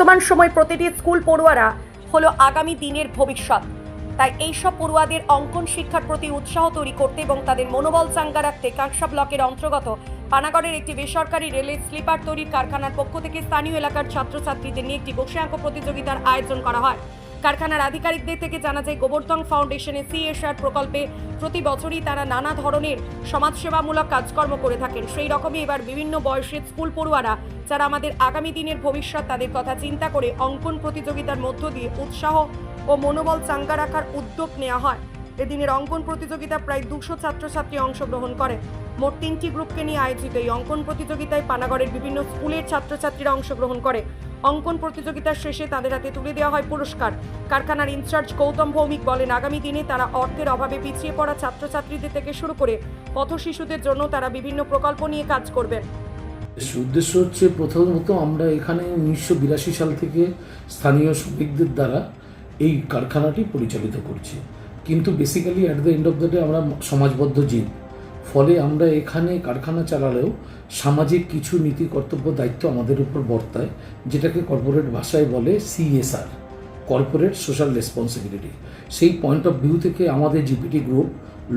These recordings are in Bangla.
বর্তমান সময় প্রতিটি স্কুল পড়ুয়ারা হলো আগামী দিনের ভবিষ্যৎ। তাই এইসব পড়ুয়াদের অঙ্কন শিক্ষার প্রতি উৎসাহ তৈরি করতে এবং তাদের মনোবল চাঙ্গা রাখতে কাঁকসা ব্লকের অন্তর্গত পানাগড়ের একটি বেসরকারি রেলের স্লিপার তৈরির কারখানার পক্ষ থেকে স্থানীয় এলাকার ছাত্রছাত্রীদের নিয়ে একটি বসে আঁকো প্রতিযোগিতার আয়োজন করা হয়। কারখানার আধিকারিকদের থেকে জানা যায়, গোবর্ধন ফাউন্ডেশনের সিএসআর প্রকল্পে প্রতি বছরই তারা নানা ধরনের সমাজসেবামূলক কাজকর্ম করে থাকেন। সেই রকমই এবার বিভিন্ন বয়সের স্কুল পড়ুয়ারা, যারা আমাদের আগামী দিনের ভবিষ্যৎ তাদের কথা চিন্তা করে অঙ্কন প্রতিযোগিতার মধ্য দিয়ে উৎসাহ ও মনোবল চাঙ্গা রাখার উদ্যোগ নেওয়া হয়। এদিনের অঙ্কন প্রতিযোগিতা প্রায় দুশো ছাত্রছাত্রী অংশগ্রহণ করে। মোট তিনটি গ্রুপকে নিয়ে আয়োজিত এই অঙ্কন প্রতিযোগিতায় পানাগড়ের বিভিন্ন স্কুলের ছাত্রছাত্রীরা অংশগ্রহণ করে। অঙ্কন প্রতিযোগিতার শেষে তাদের হাতে তুলে দেওয়া হয় পুরস্কার। কারখানার ইনচার্জ গৌতম ভৌমিক বলেন, আগামী দিনে তারা অর্থের অভাবে পিছিয়ে পড়া ছাত্রছাত্রীদের থেকে শুরু করে, পথ শিশুদের জন্য তারা বিভিন্ন প্রকল্প নিয়ে কাজ করবেন উদ্দেশ্য হচ্ছে প্রথমত আমরা এখানে উনিশশো বিরাশি সাল থেকে স্থানীয় শ্রমিকদের দ্বারা এই কারখানাটি পরিচালিত করছি। কিন্তু basically at the end of the day আমরা সমাজবদ্ধ জীব। ফলে আমরা এখানে কারখানা চালালেও সামাজিক কিছু নীতি কর্তব্য দায়িত্ব আমাদের উপর বর্তায়, যেটাকে কর্পোরেট ভাষায় বলে সিএসআর কর্পোরেট সোশ্যাল রেসপন্সিবিলিটি সেই পয়েন্ট অফ ভিউ থেকে আমাদের জিপিটি গ্রুপ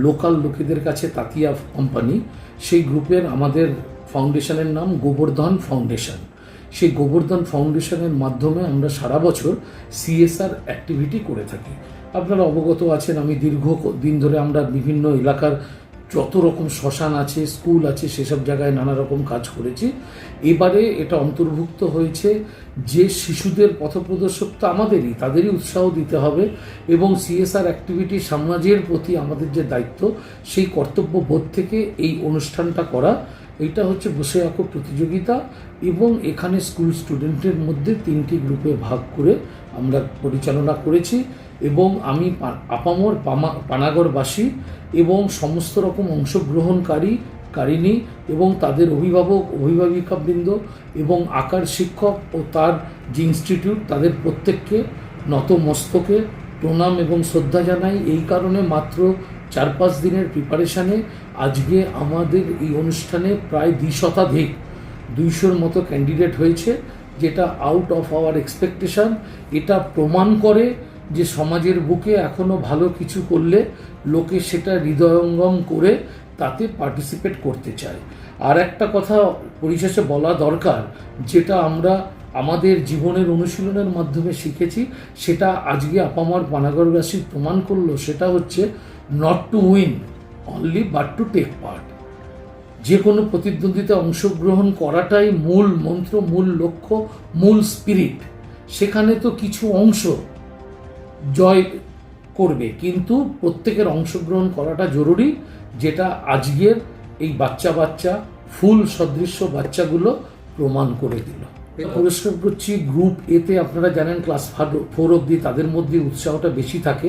লোকাল লোকেদের কাছে তাতিয়া কোম্পানি সেই গ্রুপের আমাদের ফাউন্ডেশনের নাম গোবর্ধন ফাউন্ডেশন সেই গোবর্ধন ফাউন্ডেশনের মাধ্যমে আমরা সারা বছর সিএসআর অ্যাক্টিভিটি করে থাকি। আপনারা অবগত আছেন, আমি দীর্ঘ দিন ধরে আমরা বিভিন্ন এলাকার যত রকম শ্মশান আছে, স্কুল আছে, সেসব জায়গায় নানা রকম কাজ করেছি। এবারে এটা অন্তর্ভুক্ত হয়েছে যে শিশুদের পথপ্রদর্শক তো আমাদেরই, তাদেরই উৎসাহ দিতে হবে এবং সিএসআর অ্যাক্টিভিটি সমাজের প্রতি আমাদের যে দায়িত্ব, সেই কর্তব্য বোধ থেকে এই অনুষ্ঠানটা করা এটা হচ্ছে বসে আঁকো প্রতিযোগিতা এবং এখানে স্কুল স্টুডেন্টের মধ্যে তিনটি গ্রুপে ভাগ করে আমরা পরিচালনা করেছি এবং আমি আপামর পামা- পানাগড়বাসী এবং সমস্ত রকম অংশগ্রহণকারী কারিনী এবং তাদের অভিভাবক, অভিভাবিকাবৃন্দ এবং আকার শিক্ষক ও তার যে ইনস্টিটিউট তাদের প্রত্যেককে নতমস্তকে প্রণাম এবং শ্রদ্ধা জানাই। এই কারণে মাত্র চার পাঁচ দিনের প্রিপারেশানে আজকে আমাদের এই অনুষ্ঠানে প্রায় দুই দ্বিশতাধিক দুইশোর মতো ক্যান্ডিডেট হয়েছে, যেটা আউট অফ আওয়ার এক্সপেকটেশন এটা প্রমাণ করে যে সমাজের বুকে এখনও ভালো কিছু করলে লোকে সেটা হৃদয়ঙ্গম করে তাতে পার্টিসিপেট করতে চায়। আর একটা কথা পরিশেষে বলা দরকার, যেটা আমরা আমাদের জীবনের অনুশীলনের মাধ্যমে শিখেছি, সেটা আজকে আপামার পানাগড়বাসী প্রমাণ করল, সেটা হচ্ছে not to win only but to take part যে কোনো প্রতিদ্বন্দ্বিতা অংশগ্রহণ করাটাই মূল মন্ত্র, মূল লক্ষ্য, মূল স্পিরিট সেখানে তো কিছু অংশ জয় করবে, কিন্তু প্রত্যেকের অংশগ্রহণ করাটা জরুরি, যেটা আজকের এই বাচ্চা বাচ্চা ফুল সদৃশ্য বাচ্চাগুলো প্রমাণ করে দিল। পুরস্কার করছি গ্রুপ এতে আপনারা জানেন ক্লাস ফোর অবধি তাদের মধ্যে উৎসাহটা বেশি থাকে,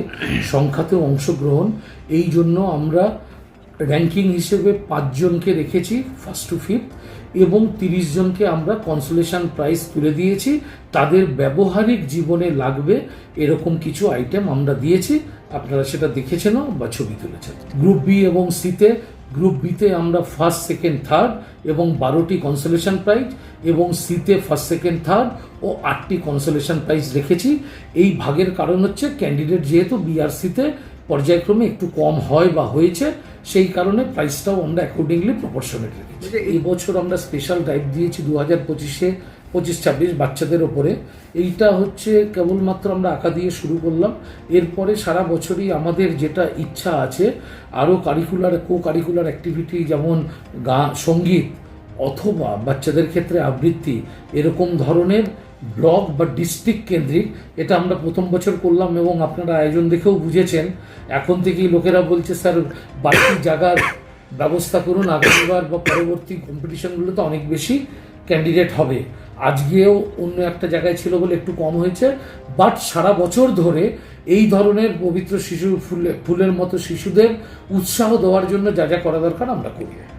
সংখ্যাতেও অংশগ্রহণ। এই জন্য আমরা র্যাঙ্কিং হিসেবে পাঁচজনকে রেখেছি ফার্স্ট টু ফিফথ এবং তিরিশ জনকে আমরা কনসোলেশন প্রাইজ তুলে দিয়েছি। তাদের ব্যবহারিক জীবনে লাগবে এরকম কিছু আইটেম আমরা দিয়েছি। আপনারা সেটা দেখেছেনও বা ছবি তুলেছেন। গ্রুপ বি এবং সিতে গ্রুপ বিতে আমরা ফার্স্ট সেকেন্ড থার্ড এবং বারোটি কনসোলেশন প্রাইজ এবং সিতে ফার্স্ট সেকেন্ড থার্ড ও আটটি কনসোলেশন প্রাইজ রেখেছি। এই ভাগের কারণ হচ্ছে ক্যান্ডিডেট যেহেতু বিআরসিতে পর্যায়ক্রমে একটু কম হয় বা হয়েছে সেই কারণে প্রাইসটাও আমরা অ্যাকর্ডিংলি প্রপোর্শনেট রেখেছি। এই বছর আমরা স্পেশাল ড্রাইভ দিয়েছি দু হাজার পঁচিশে। পঁচিশ, ছাব্বিশ বাচ্চাদের ওপরে। এইটা হচ্ছে কেবলমাত্র আমরা আঁকা দিয়ে শুরু করলাম। এরপরে সারা বছরই আমাদের যেটা ইচ্ছা আছে, আরও কারিকুলার কো কারিকুলার অ্যাক্টিভিটি যেমন গা, সংগীত অথবা বাচ্চাদের ক্ষেত্রে আবৃত্তি, এরকম ধরনের ব্লক বা ডিস্ট্রিক্ট কেন্দ্রিক, এটা আমরা প্রথম বছর করলাম এবং আপনারা আয়োজন দেখেও বুঝেছেন। এখন থেকেই লোকেরা বলছে, স্যার, বাড়তি জায়গার ব্যবস্থা করুন। আগামীবার বা পরবর্তী কম্পিটিশনগুলোতে অনেক বেশি ক্যান্ডিডেট হবে। আজকেও অন্য একটা জায়গায় ছিল বলে একটু কম হয়েছে বাট সারা বছর ধরে এই ধরনের পবিত্র শিশু ফুলে, ফুলের মতো শিশুদের উৎসাহ দেওয়ার জন্য যা যা করা দরকার আমরা করি।